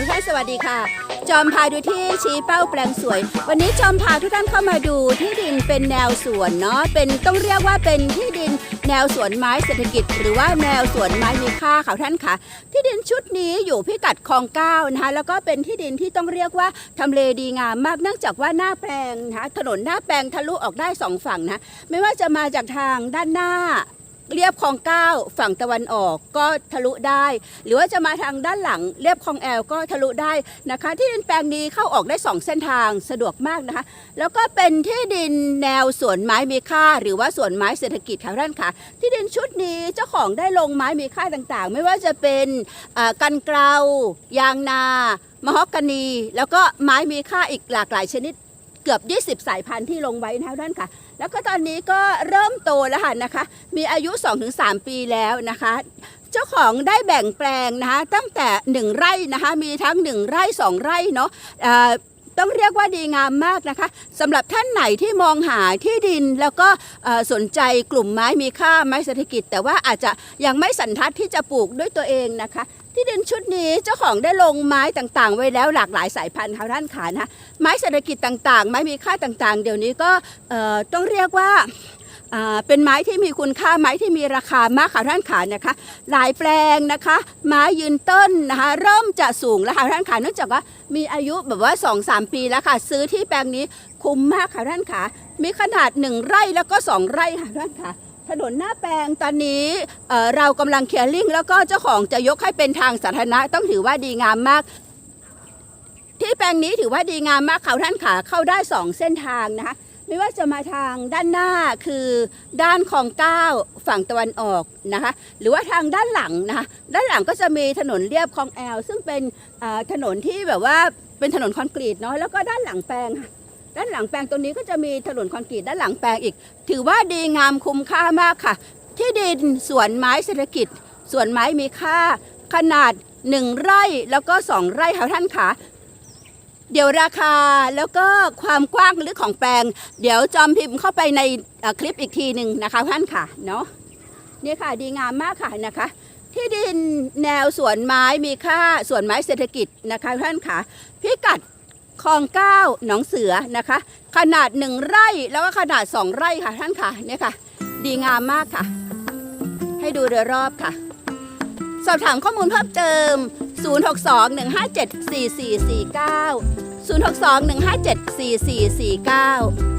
ทุกท่านสวัสดีค่ะ จอมพาดูที่ชี้เป้าแปลงสวย วันนี้จอมพาทุกท่านเข้ามาดูที่ดินเป็นแนวสวนเนาะเป็นต้องเรียกว่าเป็นที่ดินแนวสวนไม้เศรษฐกิจ หรือว่าแนวสวนไม้มีค่าค่ะท่านค่ะ ที่ดินชุดนี้อยู่พิกัดคลองเก้านะคะแล้วก็เป็นที่ดินที่ต้องเรียกว่าทำเลดีงามมากเนื่องจากว่าหน้าแปลงนะคะถนนหน้าแปลงทะลุออกได้สองฝั่งนะไม่ว่าจะมาจากทางด้านหน้า เรียบคลองเก้าฝั่งตะวันออกก็ทะลุได้ หรือว่าจะมาทางด้านหลังเรียบคลองแอลก็ทะลุได้นะคะ ที่ดินแปลงนี้เข้าออกได้ 2 เส้นทางสะดวกมากนะคะ แล้วก็เป็นที่ดินแนวสวนไม้มีค่า หรือว่าสวนไม้เศรษฐกิจค่ะท่านค่ะ ที่ดินชุดนี้เจ้าของได้ลงไม้มีค่าต่างๆ ไม่ว่าจะเป็นกันเกลายางนามะฮอกกานี แล้วก็ไม้มีค่าอีกหลากหลายชนิด กือบ 20 สายพันธุ์ที่ลงไว้นะคะท่านค่ะ แล้วก็ตอนนี้ก็เริ่มโตแล้วค่ะนะคะ มีอายุ 2-3 ปีแล้วนะคะ เจ้าของได้แบ่งแปลงนะคะตั้งแต่ 1 ไร่นะคะ มีทั้ง 1 ไร่ 2 ไร่เนาะ ต้องเรียกว่าดีงามมากนะคะสำหรับท่านไหนที่มองหาที่ดินแล้วก็สนใจกลุ่มไม้มีค่าไม้เศรษฐกิจ แต่ว่าอาจจะยังไม่สันทัดที่จะปลูกด้วยตัวเองนะคะที่ดินชุดนี้เจ้าของได้ลงไม้ต่างๆ ไว้แล้วหลากหลายสายพันธุ์ค่ะท่านขานะไม้เศรษฐกิจต่างๆ ไม้มีค่าต่างๆ เดี๋ยวนี้ก็ต้องเรียกว่า เป็นไม้ที่มีคุณค่าไม้ที่มีราคามากค่ะท่านขานะคะ หลายแปลงนะคะ ไม้ยืนต้นนะคะเริ่มจะสูงแล้วค่ะท่านขาเนื่องจากว่ามีอายุแบบว่า 2-3 ปีแล้วค่ะ ซื้อที่แปลงนี้คุ้มมากค่ะท่านขามีขนาด 1 ไร่แล้วก็ 2 ไร่ค่ะท่านขาถนนหน้าแปลงตอนนี้เเรากำลังเคลียร์ลิงแล้วก็เจ้าของจะยกให้เป็นทางสาธารณะต้องถือว่าดีงามมากที่แปลงนี้ถือว่าดีงามมากเขาท่านขาเข้าได้ 2 เส้นทางนะคะ ไม่ว่าจะมาทางด้านหน้าคือด้านคลองเก้าฝั่งตะวันออกนะคะหรือว่าทางด้านหลังนะคะด้านหลังก็จะมีถนนเรียบคลองแอลซึ่งเป็นถนนที่แบบว่าเป็นถนนคอนกรีตเนาะแล้วก็ด้านหลังแปลงด้านหลังแปลงตรงนี้ก็จะมีถนนคอนกรีตด้านหลังแปลงอีก ถือว่าดีงามคุ้มค่ามากค่ะ ที่ดินสวนไม้เศรษฐกิจสวนไม้มีค่าขนาด 1 ไร่แล้วก็ 2 ไร่ค่ะท่านขา เดี๋ยวราคาแล้วก็ความกว้างลึกของแปลง เดี๋ยวจอมพิมพ์เข้าไปในคลิปอีกทีหนึ่งนะคะท่านค่ะเนาะนี่ค่ะดีงามมากค่ะนะคะ ที่ดินแนวสวนไม้มีค่าสวนไม้เศรษฐกิจนะคะท่านค่ะพิกัดคลองเก้าหนองเสือนะคะ ขนาดหนึ่งไร่แล้วก็ขนาดสองไร่ค่ะท่านค่ะเนี่ยค่ะ ดีงามมากค่ะ ให้ดูโดยรอบค่ะ สอบถามข้อมูลเพิ่มเติม 062-157-4449 062-157-4449